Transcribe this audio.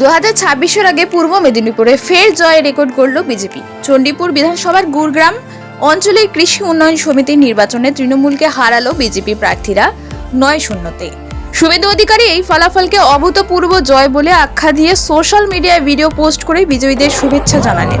দু হাজার ছাব্বিশের আগে পূর্ব মেদিনীপুরে ফের জয় রেকর্ড করল বিজেপি। চণ্ডীপুর বিধানসভার গুরগ্রাম অঞ্চলের কৃষি উন্নয়ন সমিতির নির্বাচনে তৃণমূলকে হারালো বিজেপি প্রার্থীরা নয় শূন্যতে। শুভেন্দু অধিকারী এই ফলাফলকে অভূতপূর্ব জয় বলে আখ্যা দিয়ে সোশ্যাল মিডিয়ায় ভিডিও পোস্ট করে বিজয়ীদের শুভেচ্ছা জানালেন।